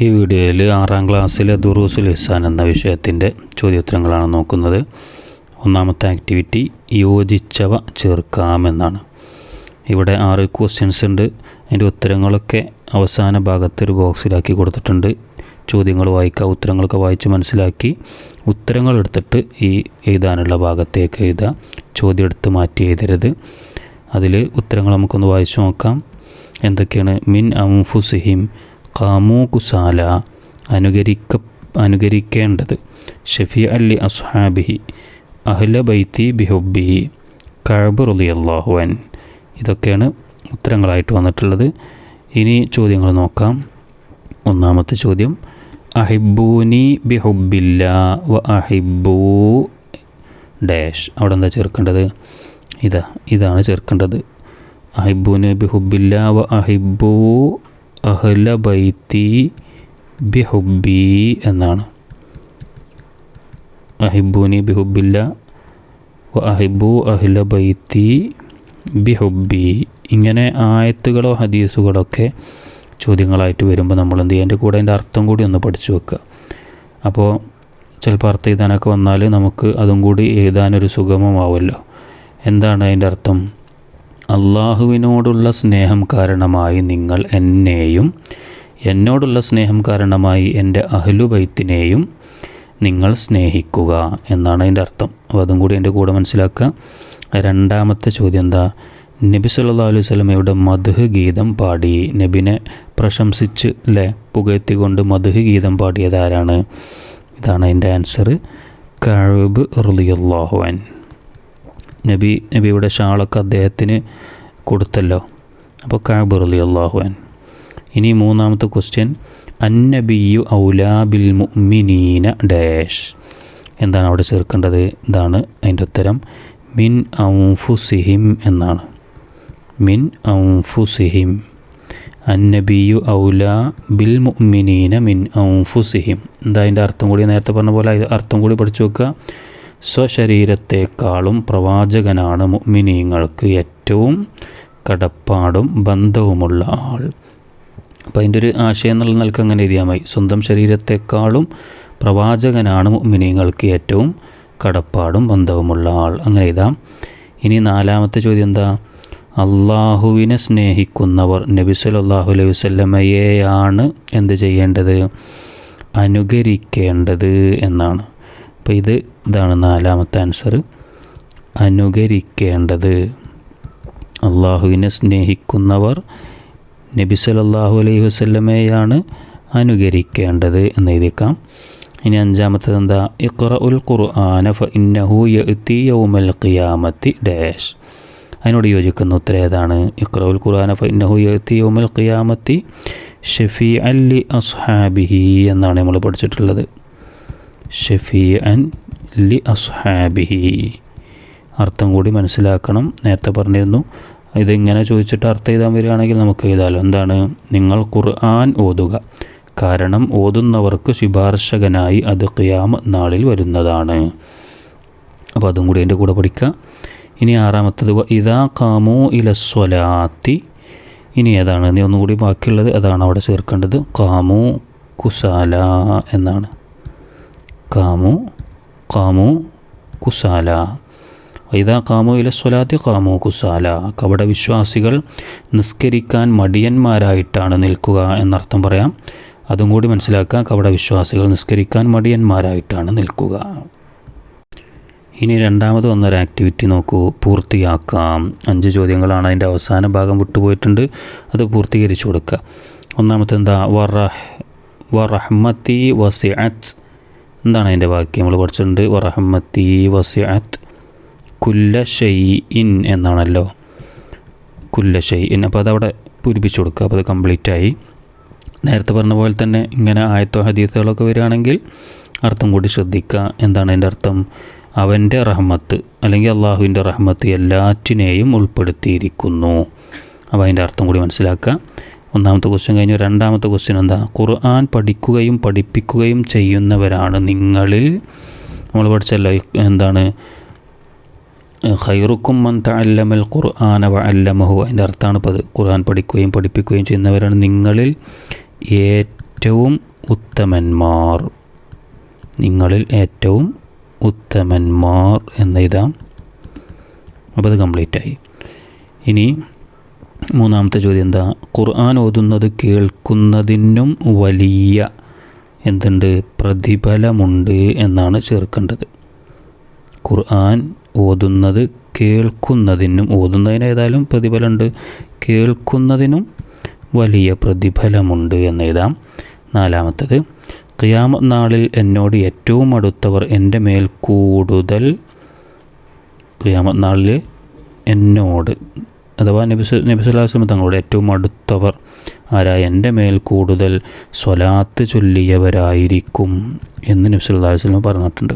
ഈ വീഡിയോയിൽ ആറാം ക്ലാസ്സിലെ ദുറൂസുൽ ഇസാൻ എന്ന വിഷയത്തിന്റെ ചോദ്യോത്തരങ്ങളാണ് നോക്കുന്നത്. ഒന്നാമത്തെ ആക്ടിവിറ്റി യോജിച്ചവ ചേർക്കാമെന്നാണ് ഇവിടെ ആറ് ക്വസ്റ്റ്യൻസ് ഉണ്ട്. അതിന്റെ ഉത്തരങ്ങളൊക്കെ അവസാന ഭാഗത്ത് ഒരു ബോക്സിലാക്കി കൊടുത്തിട്ടുണ്ട്. ചോദ്യങ്ങൾ വായിക്കുക ഉത്തരങ്ങളൊക്കെ വായിച്ച് മനസ്സിലാക്കി. ഉത്തരങ്ങൾ എടുത്തിട്ട് ഈ എഴുതാനുള്ള ഭാഗത്തേക്ക് എഴുതുക. ചോദ്യം എടുത്ത് മാറ്റി എഴുതരുത്. അതിൽ ഉത്തരങ്ങൾ നമുക്കൊന്ന് വായിച്ചു നോക്കാം. എന്തൊക്കെയാണ്? മിൻ അംഫുസിഹിം കാമു കുസാല അനുകരിക്ക അനുകരിക്കേണ്ടത്. ഷഫി അല്ലി അസ്ഹാബിഹി അഹ്ല ബൈത്തി ബിഹുബിഹി കഴബ് അള്ളാഹുവൻ ഇതൊക്കെയാണ് ഉത്തരങ്ങളായിട്ട് വന്നിട്ടുള്ളത്. ഇനി ചോദ്യങ്ങൾ നോക്കാം. ഒന്നാമത്തെ ചോദ്യം അഹിബൂനി ബിഹുബില്ല വ അഹിബൂ ഡാഷ്. അവിടെ എന്താ ചേർക്കേണ്ടത്? ഇതാ ഇതാണ് ചേർക്കേണ്ടത്. അഹിബൂനി ബിഹുബില്ല വ അഹിബൂ അഹ്ല ബൈത്തി ബിഹുബി എന്നാണ്. അഹിബൂനി ബിഹുബില്ല അഹിബു അഹ്ല ബൈത്തി ബിഹുബി ഇങ്ങനെ ആയത്തുകളോ ഹദീസുകളൊക്കെ ചോദ്യങ്ങളായിട്ട് വരുമ്പോൾ നമ്മൾ എന്ത് ചെയ്യുക അതിന്റെ കൂടെ അതിന്റെ അർത്ഥം കൂടി ഒന്ന് പഠിച്ചു വെക്കുക. അപ്പോൾ ചിലപ്പോൾ അർത്ഥം എഴുതാനൊക്കെ വന്നാൽ നമുക്ക് അതും കൂടി എഴുതാനൊരു സുഗമമാവുമല്ലോ എന്താണ് അതിന്റെ അർത്ഥം? അള്ളാഹുവിനോടുള്ള സ്നേഹം കാരണമായി നിങ്ങൾ എന്നെയും എന്നോടുള്ള സ്നേഹം കാരണമായി എന്റെ അഹ്ലുബൈത്തിനെയും നിങ്ങൾ സ്നേഹിക്കുക എന്നാണ് അതിന്റെ അർത്ഥം. അപ്പോൾ അതും കൂടി എന്റെ കൂടെ മനസ്സിലാക്കുക. രണ്ടാമത്തെ ചോദ്യം എന്താ? നബി സല്ലാ അലൈഹി സ്വലമയുടെ മധുഹ് ഗീതം പാടി നബിനെ പ്രശംസിച്ച് അല്ലേ പുകഴ്ത്തിക്കൊണ്ട് മധുഹ് ഗീതം പാടിയത് ആരാണ്? ഇതാണ് അതിന്റെ ആൻസർ കഴിവ് റുലിയുല്ലാഹുവൻ നബി നബിയുടെ ഷാളൊക്കെ അദ്ദേഹത്തിന് കൊടുത്തല്ലോ. അപ്പോൾ കഅബ് റളിയല്ലാഹുഅൻ ഇനി മൂന്നാമത്തെ ക്വസ്റ്റ്യൻ അന്നബിയു ഔലാ ബിൽ മുഅ്മിനീന ഡാഷ്. എന്താണ് അവിടെ ചേർക്കേണ്ടത്? ഇതാണ് അതിന്റെ ഉത്തരം. മിൻ ഔഫുസിഹിം എന്നാണ്. മിൻ ഔഫുസിഹിം അന്നബിയു ഔലാ ബിൽ മുഅ്മിനീന മിൻ ഔഫുസിഹിം എന്താ അതിന്റെ അർത്ഥം കൂടി? നേരത്തെ പറഞ്ഞ പോലെ അർത്ഥം കൂടി പഠിച്ചു വെക്കുക സ്വശരീരത്തെക്കാളും പ്രവാചകനാണ് മുഅ്മിനീങ്ങൾക്ക് ഏറ്റവും കടപ്പാടും ബന്ധവുമുള്ള ആൾ. അപ്പോൾ അതിന്റെ ഒരു ആശയം എന്നുള്ള നിലയ്ക്ക് അങ്ങനെ എഴുതിയാൽ മതി. സ്വന്തം ശരീരത്തെക്കാളും പ്രവാചകനാണ് മുഅ്മിനീങ്ങൾക്ക് ഏറ്റവും കടപ്പാടും ബന്ധവുമുള്ള ആൾ. അങ്ങനെ എഴുതാം. ഇനി നാലാമത്തെ ചോദ്യം എന്താ? അള്ളാഹുവിനെ സ്നേഹിക്കുന്നവർ നബി സല്ലല്ലാഹു അലൈഹി വസല്ലമയെയാണ് എന്ത് ചെയ്യേണ്ടത്? അനുകരിക്കേണ്ടത് എന്നാണ്. അപ്പോൾ ഇത് ഇതാണ് നാലാമത്തെ ആൻസർ അനുകരിക്കേണ്ടത്. അള്ളാഹുവിനെ സ്നേഹിക്കുന്നവർ നബി സല്ലല്ലാഹു അലൈഹി വസല്ലമയാണ് അനുകരിക്കേണ്ടത് എന്ന് എഴുതിക്കാം ഇനി അഞ്ചാമത്തത് എന്താ? ഇഖ്റ ഉൽ ഖുർആന യൗമൽ ഖിയാമത്തി ഡാഷ്. അതിനോട് യോജിക്കുന്ന ഉത്തരം ഏതാണ്? ഇഖ്റ ഉൽ ഖുർആന ഫ യൗമൽ ഖിയാമത്തി ഷഫീ അല്ലി അസ്ഹാബിഹി എന്നാണ് നമ്മൾ പഠിച്ചിട്ടുള്ളത്. ഷഫീ അൻ ലി അസ്ഹാബിഹി. അർത്ഥം കൂടി മനസ്സിലാക്കണം. നേരത്തെ പറഞ്ഞിരുന്നു. ഇതിങ്ങനെ ചോദിച്ചിട്ട് അർത്ഥം എഴുതാൻ വരികയാണെങ്കിൽ നമുക്ക് എഴുതാലോ. എന്താണ്? നിങ്ങൾ ഖുർആൻ ഓതുക. കാരണം ഓതുന്നവർക്ക് ശുപാർശകനായി അത് ഖിയാമ നാളിൽ വരുന്നതാണ്. അപ്പോൾ അതും കൂടി എന്റെ കൂടെ പഠിക്കുക ഇനി ആറാമത്തത് ഇതാ കാമോ ഇലസ്വലാത്തി ഇനി ഏതാണ്? നീ ഒന്നുകൂടി ബാക്കിയുള്ളത് അതാണ് അവിടെ ചേർക്കേണ്ടത്. കാമു കുസാല എന്നാണ്. കാമു കാമു കുസാല. വൈദാ കാമു ഇല സ്വലാത്തി കാമു കുസാല. കവട വിശ്വാസികൾ നിസ്കരിക്കാൻ മടിയന്മാരായിട്ടാണ് നിൽക്കുക എന്നർത്ഥം പറയാം. അതും കൂടി മനസ്സിലാക്കുക കവട വിശ്വാസികൾ നിസ്കരിക്കാൻ മടിയന്മാരായിട്ടാണ് നിൽക്കുക. ഇനി രണ്ടാമത് വന്നൊരു ആക്ടിവിറ്റി നോക്കൂ പൂർത്തിയാക്കാം. അഞ്ച് ചോദ്യങ്ങളാണ് അതിന്റെ അവസാന ഭാഗം വിട്ടുപോയിട്ടുണ്ട് അത് പൂർത്തീകരിച്ചു കൊടുക്കുക. ഒന്നാമത്തെ എന്താ വറഹ് വറഹ്മത്തി വസിഅത്ത് എന്താണ് അതിന്റെ വാക്യം? നമ്മൾ പഠിച്ചിട്ടുണ്ട് വറഹമ്മത്തി വസിഅത്ത് കുല്ല ഷെയ് ഇൻ എന്നാണല്ലോ. കുല്ല ഷെയ് ഇൻ അപ്പോൾ അതവിടെ പൂരിപ്പിച്ചു കൊടുക്കുക. അപ്പോൾ അത് കംപ്ലീറ്റ് ആയി. നേരത്തെ പറഞ്ഞ പോലെ തന്നെ ഇങ്ങനെ ആയത്തോ ഹദീസുകളൊക്കെ വരികയാണെങ്കിൽ അർത്ഥം കൂടി ശ്രദ്ധിക്കുക. എന്താണ് അതിന്റെ അർത്ഥം? അവന്റെ റഹ്മത്ത് അല്ലെങ്കിൽ അള്ളാഹുവിന്റെ റഹ്മത്ത് എല്ലാറ്റിനെയും ഉൾപ്പെടുത്തിയിരിക്കുന്നു. അപ്പോൾ അതിന്റെ അർത്ഥം കൂടി മനസ്സിലാക്കുക. ഒന്നാമത്തെ ക്വസ്റ്റ്യൻ കഴിഞ്ഞു രണ്ടാമത്തെ ക്വസ്റ്റ്യൻ എന്താ? ഖുർആൻ പഠിക്കുകയും പഠിപ്പിക്കുകയും ചെയ്യുന്നവരാണ് നിങ്ങളിൽ. നമ്മൾ പഠിച്ചല്ലോ എന്താണ്? ഖൈറുക്കും മൻ തഅല്ലമൽ ഖുർആന അല്ലമഹു അതിന്റെ അർത്ഥമാണ് ഇപ്പോൾ ഖുർആൻ പഠിക്കുകയും പഠിപ്പിക്കുകയും ചെയ്യുന്നവരാണ് നിങ്ങളിൽ ഏറ്റവും ഉത്തമന്മാർ. നിങ്ങളിൽ ഏറ്റവും ഉത്തമന്മാർ എന്നെഴുതാം. അപ്പോൾ അത് കംപ്ലീറ്റായി ഇനി മൂന്നാമത്തെ ചോദ്യം എന്താ? ഖുർആൻ ഓതുന്നത് കേൾക്കുന്നതിനും വലിയ എന്തുണ്ട്? പ്രതിഫലമുണ്ട് എന്നാണ് ചേർക്കേണ്ടത് ഖുർആൻ ഓതുന്നത് കേൾക്കുന്നതിനും ഓതുന്നതിന് ഏതായാലും പ്രതിഫലമുണ്ട്. കേൾക്കുന്നതിനും വലിയ പ്രതിഫലമുണ്ട് എന്ന് എഴുതാം. നാലാമത്തത് ഖിയാമ നാളിൽ എന്നോട് ഏറ്റവും അടുത്തവർ എന്റെ മേൽ കൂടുതൽ ഖിയാമ നാളിൽ എന്നോട് അഥവാ നബിസ് നബിസുല്ലാസ്ലം തങ്ങളുടെ ഏറ്റവും അടുത്തവർ ആരായ എന്റെ മേൽ കൂടുതൽ സ്വലാത്ത് ചൊല്ലിയവരായിരിക്കും എന്ന് നബിസുല്ലാസ്ലം പറഞ്ഞിട്ടുണ്ട്.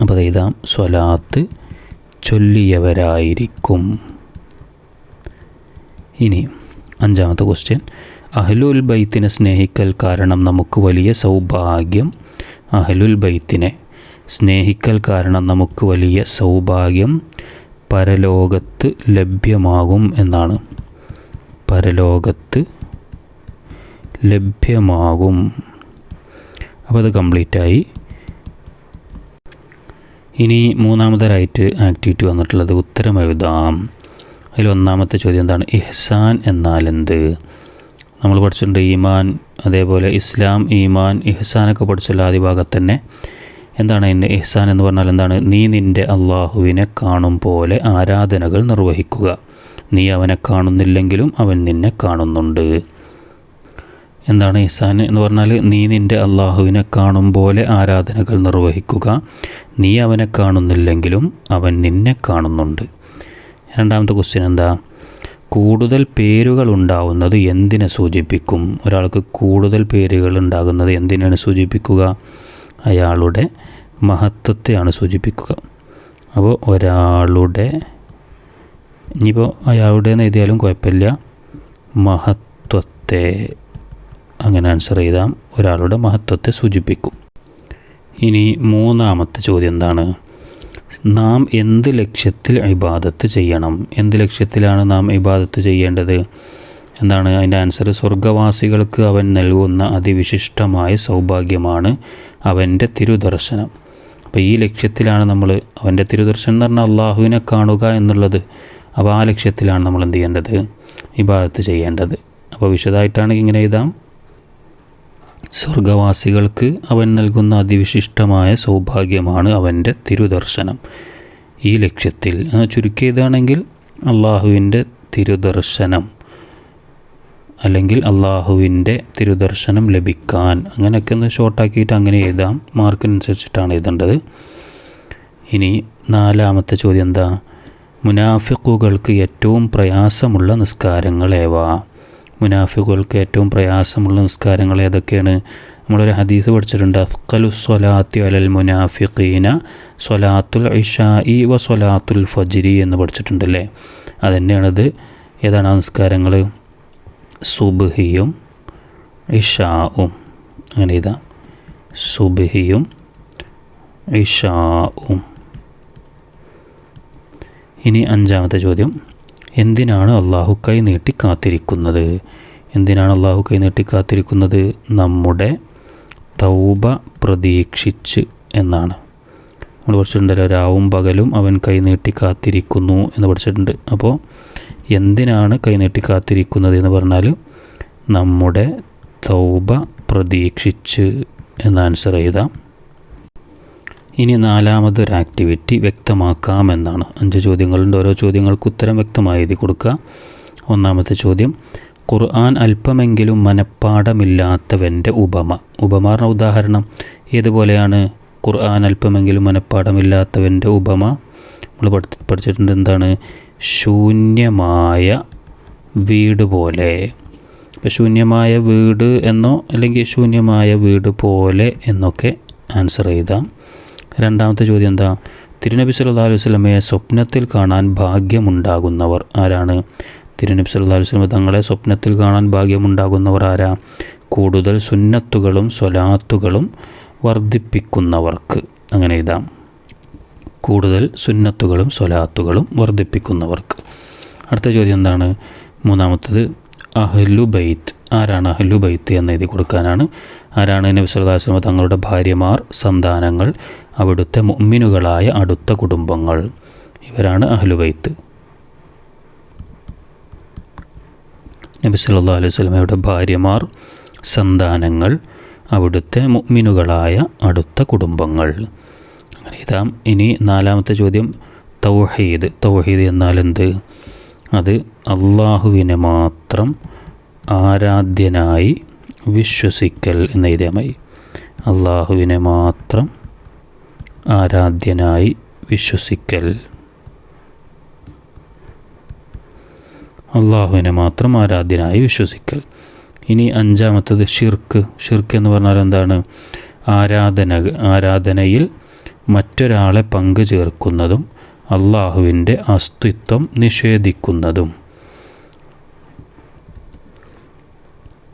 അപ്പോൾ എഴുതാം സ്വലാത്ത് ചൊല്ലിയവരായിരിക്കും. ഇനി അഞ്ചാമത്തെ ക്വസ്റ്റ്യൻ അഹ്ലുൽ ബൈത്തിനെ സ്നേഹിക്കൽ കാരണം നമുക്ക് വലിയ സൗഭാഗ്യം. അഹ്ലുൽ ബൈത്തിനെ സ്നേഹിക്കൽ കാരണം നമുക്ക് വലിയ സൗഭാഗ്യം. പരലോകത്ത് ലഭ്യമാകും എന്നാണ്. പരലോകത്ത് ലഭ്യമാകും. അപ്പോൾ അത് കംപ്ലീറ്റായി ഇനി മൂന്നാമതൊരായിട്ട് ആക്ടിവിറ്റി വന്നിട്ടുള്ളത് ഉത്തരം എഴുതാം. അതിൽ ഒന്നാമത്തെ ചോദ്യം എന്താണ്? ഇഹ്സാൻ എന്നാൽ എന്ത്? നമ്മൾ പഠിച്ചിട്ടുണ്ട് ഈമാൻ അതേപോലെ ഇസ്ലാം ഈമാൻ ഇഹ്സാനൊക്കെ പഠിച്ചുള്ള ആദ്യ ഭാഗത്ത് തന്നെ എന്താണ് എന്റെ എഹ്സാൻ എന്ന് പറഞ്ഞാൽ എന്താണ്? നീ നിന്റെ അള്ളാഹുവിനെ കാണും പോലെ ആരാധനകൾ നിർവഹിക്കുക. നീ അവനെ കാണുന്നില്ലെങ്കിലും അവൻ നിന്നെ കാണുന്നുണ്ട്. എന്താണ് ഇഹ്സാൻ എന്ന് പറഞ്ഞാൽ? നീ നിന്റെ അള്ളാഹുവിനെ കാണും പോലെ ആരാധനകൾ നിർവഹിക്കുക. നീ അവനെ കാണുന്നില്ലെങ്കിലും അവൻ നിന്നെ കാണുന്നുണ്ട്. രണ്ടാമത്തെ ക്വസ്റ്റ്യൻ എന്താ? കൂടുതൽ പേരുകൾ ഉണ്ടാവുന്നത് എന്തിനെ സൂചിപ്പിക്കും? ഒരാൾക്ക് കൂടുതൽ പേരുകൾ ഉണ്ടാകുന്നത് എന്തിനാണ് സൂചിപ്പിക്കുക? അയാളുടെ മഹത്വത്തെയാണ് സൂചിപ്പിക്കുക. അപ്പോൾ ഒരാളുടെ ഇനിയിപ്പോൾ അയാളുടെ എന്ന് എഴുതിയാലും കുഴപ്പമില്ല. മഹത്വത്തെ അങ്ങനെ ആൻസർ ചെയ്താൽ ഒരാളുടെ മഹത്വത്തെ സൂചിപ്പിക്കും. ഇനി മൂന്നാമത്തെ ചോദ്യം എന്താണ്? നാം എന്ത് ലക്ഷ്യത്തിൽ ഇബാദത്ത് ചെയ്യണം? എന്ത് ലക്ഷ്യത്തിലാണ് നാം ഇബാദത്ത് ചെയ്യേണ്ടത്? എന്താണ് അതിന്റെ ആൻസർ സ്വർഗവാസികൾക്ക് അവൻ നൽകുന്ന അതിവിശിഷ്ടമായ സൗഭാഗ്യമാണ് അവന്റെ തിരുദർശനം. അപ്പോൾ ഈ ലക്ഷ്യത്തിലാണ് നമ്മൾ അവന്റെ തിരുദർശനം എന്ന് പറഞ്ഞാൽ അള്ളാഹുവിനെ കാണുക എന്നുള്ളത്. അപ്പോൾ ആ ലക്ഷ്യത്തിലാണ് നമ്മൾ എന്ത് ചെയ്യേണ്ടത്? ഇബാദത്ത് ചെയ്യേണ്ടത്. അപ്പോൾ വിശദമായിട്ടാണ് ഇങ്ങനെ എഴുതാം. സ്വർഗവാസികൾക്ക് അവൻ നൽകുന്ന അതിവിശിഷ്ടമായ സൗഭാഗ്യമാണ് അവന്റെ തിരുദർശനം. ഈ ലക്ഷ്യത്തിൽ ചുരുക്കിയതാണെങ്കിൽ അള്ളാഹുവിന്റെ തിരുദർശനം. അല്ലെങ്കിൽ അള്ളാഹുവിന്റെ തിരുദർശനം ലഭിക്കാൻ. അങ്ങനെയൊക്കെ ഒന്ന് ഷോർട്ടാക്കിയിട്ട് അങ്ങനെ എഴുതാം. മാർക്കിനനുസരിച്ചിട്ടാണ് എഴുതേണ്ടത്. ഇനി നാലാമത്തെ ചോദ്യം എന്താ? മുനാഫിക്കുകൾക്ക് ഏറ്റവും പ്രയാസമുള്ള നിസ്കാരങ്ങൾ ഏവ? മുനാഫിക്കുകൾക്ക് ഏറ്റവും പ്രയാസമുള്ള നിസ്കാരങ്ങൾ ഏതൊക്കെയാണ്? നമ്മളൊരു ഹദീസ് പഠിച്ചിട്ടുണ്ട് അഫ്കലു സ്വലാത്തി അലൽ മുനാഫിഖീന സ്വലാത്തുൽ ഇഷായി വ സ്വലാത്തുൽ ഫജിരി എന്ന് പഠിച്ചിട്ടുണ്ടല്ലേ? അതന്നെയാണത് ഏതാണ് ആ നിസ്കാരങ്ങൾ? സുബ്ഹിയും ഇഷാവും അങ്ങനെ ഇതാ സുബഹിയും ഇഷാവും ഇനി അഞ്ചാമത്തെ ചോദ്യം. എന്തിനാണ് അള്ളാഹു കൈ നീട്ടി കാത്തിരിക്കുന്നത്? എന്തിനാണ് അള്ളാഹു കൈ നീട്ടി കാത്തിരിക്കുന്നത്? നമ്മുടെ തൗബ പ്രതീക്ഷിച്ച് എന്നാണ്. നമ്മൾ പഠിച്ചിട്ടുണ്ടല്ലോ രാവും പകലും അവൻ കൈ നീട്ടി കാത്തിരിക്കുന്നു എന്ന് പഠിച്ചിട്ടുണ്ട്. അപ്പോൾ എന്തിനാണ് കൈനീട്ടി കാത്തിരിക്കുന്നത് എന്ന് പറഞ്ഞാൽ നമ്മുടെ തൗബ പ്രതീക്ഷിച്ച് എന്ന് ആൻസർ എഴുതാം. ഇനി നാലാമതൊരു ആക്ടിവിറ്റി വ്യക്തമാക്കാമെന്നാണ്. അഞ്ച് ചോദ്യങ്ങളുണ്ട്. ഓരോ ചോദ്യങ്ങൾക്ക് ഉത്തരം വ്യക്തമായി എഴുതി കൊടുക്കുക. ഒന്നാമത്തെ ചോദ്യം ഖുർആൻ അല്പമെങ്കിലും മനപ്പാടമില്ലാത്തവന്റെ ഉപമ. ഉപമാറിന ഉദാഹരണം ഏതുപോലെയാണ് ഖുർആൻ അല്പമെങ്കിലും മനപ്പാടമില്ലാത്തവന്റെ ഉപമ? നമ്മൾ പഠിച്ചിട്ടുണ്ട് എന്താണ്? ശൂന്യമായ വീട് പോലെ. ഇപ്പം ശൂന്യമായ വീട് എന്നോ അല്ലെങ്കിൽ ശൂന്യമായ വീട് പോലെ എന്നൊക്കെ ആൻസർ ചെയ്താം രണ്ടാമത്തെ ചോദ്യം എന്താ? തിരുനബി സല്ലാ അലൈഹി സ്വലമയെ സ്വപ്നത്തിൽ കാണാൻ ഭാഗ്യമുണ്ടാകുന്നവർ ആരാണ്? തിരുനബി സല്ലാ അലൈഹി സ്വലമ തങ്ങളെ സ്വപ്നത്തിൽ കാണാൻ ഭാഗ്യമുണ്ടാകുന്നവർ ആരാ? കൂടുതൽ സുന്നത്തുകളും സ്വലാത്തുകളും വർദ്ധിപ്പിക്കുന്നവർക്ക്. അങ്ങനെ എഴുതാം. കൂടുതൽ സുന്നത്തുകളും സ്വലാത്തുകളും വർദ്ധിപ്പിക്കുന്നവർക്ക്. അടുത്ത ചോദ്യം എന്താണ്? മൂന്നാമത്തത് അഹ്ലു ബൈത്ത്. ആരാണ് അഹ്ലു ബൈത്ത് എന്ന് എഴുതി കൊടുക്കാനാണ്? ആരാണ് നബി വസല്ലം തങ്ങളുടെ ഭാര്യമാർ സന്താനങ്ങൾ അവിടുത്തെ മുഅ്മിനുകളായ അടുത്ത കുടുംബങ്ങൾ? ഇവരാണ് അഹ്ലു ബൈത്ത്. നബി സല്ലല്ലാഹു അലൈഹി വസല്ലമയുടെ ഭാര്യമാർ സന്താനങ്ങൾ അവിടുത്തെ മുഅ്മിനുകളായ അടുത്ത കുടുംബങ്ങൾ. ഇതാം ഇനി നാലാമത്തെ ചോദ്യം തൗഹീദ്. തൗഹീദ് എന്നാൽ എന്ത് അത് അള്ളാഹുവിനെ മാത്രം ആരാധ്യനായി വിശ്വസിക്കൽ എന്ന ഇതേമായി അള്ളാഹുവിനെ മാത്രം ആരാധ്യനായി വിശ്വസിക്കൽ. അള്ളാഹുവിനെ മാത്രം ആരാധ്യനായി വിശ്വസിക്കൽ. ഇനി അഞ്ചാമത്തത് ഷിർക്ക്. ഷിർക്ക് എന്ന് പറഞ്ഞാൽ എന്താണ്? ആരാധന ആരാധനയിൽ മറ്റൊരാളെ പങ്കു ചേർക്കുന്നതും അള്ളാഹുവിന്റെ അസ്തിത്വം നിഷേധിക്കുന്നതും.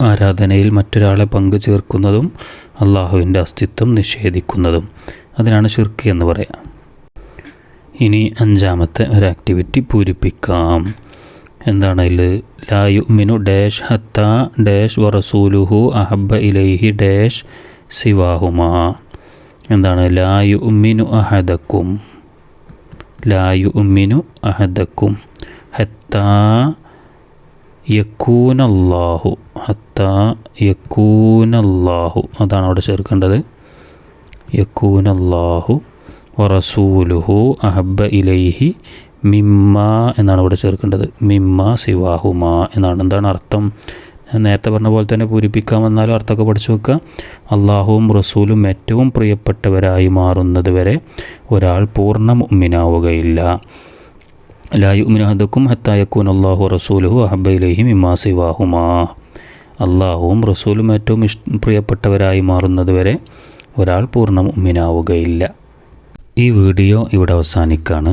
ആരാധനയിൽ മറ്റൊരാളെ പങ്കു ചേർക്കുന്നതും അള്ളാഹുവിന്റെ അസ്തിത്വം നിഷേധിക്കുന്നതും. അതിനാണ് ഷിർക്ക് എന്ന് പറയാം. ഇനി അഞ്ചാമത്തെ ഒരു ആക്ടിവിറ്റി പൂരിപ്പിക്കാം. എന്താണ് അതിൽ? ലായു മിനു ഡാഷ് ഹത്ത ഡാഷ് വറസൂലുഹു അഹബ്ബ ഇലൈഹി ഡാഷ് സിവാഹുമാ. എന്താണ്? ലായു ഉമ്മിനു അഹദക്കും. ലായു ഉമ്മിനു അഹദക്കും. ഹത്താ യക്കൂനല്ലാഹു. ഹത്ത യക്കൂനല്ലാഹു. അതാണ് അവിടെ ചേർക്കേണ്ടത്. യക്കൂനല്ലാഹു വറസൂലുഹു അഹബ്ബ ഇലൈഹി മിമ്മ എന്നാണ് ഇവിടെ ചേർക്കേണ്ടത്. മിമ്മ സിവാഹുമാ എന്നാണ്. എന്താണ് അർത്ഥം? നേരത്തെ പറഞ്ഞ പോലെ തന്നെ പൂരിപ്പിക്കാമെന്നാലും അർത്ഥമൊക്കെ പഠിച്ചു വെക്കുക. അള്ളാഹുവും റസൂലും ഏറ്റവും പ്രിയപ്പെട്ടവരായി മാറുന്നത് വരെ ഒരാൾ പൂർണ മുമ്മിനാവുകയില്ല ലായുമിനഹദക്കും ഹത്തായക്കൂൻ അള്ളാഹു റസൂലുഹു അഹബയിലേഹിം ഇമാസിവാഹുമാ സിവാഹുമാ. അള്ളാഹുവും റസൂലും ഏറ്റവും ഇഷ് പ്രിയപ്പെട്ടവരായി മാറുന്നത് വരെ ഒരാൾ പൂർണ മുമ്മിനാവുകയില്ല ഈ വീഡിയോ ഇവിടെ അവസാനിക്കുകയാണ്.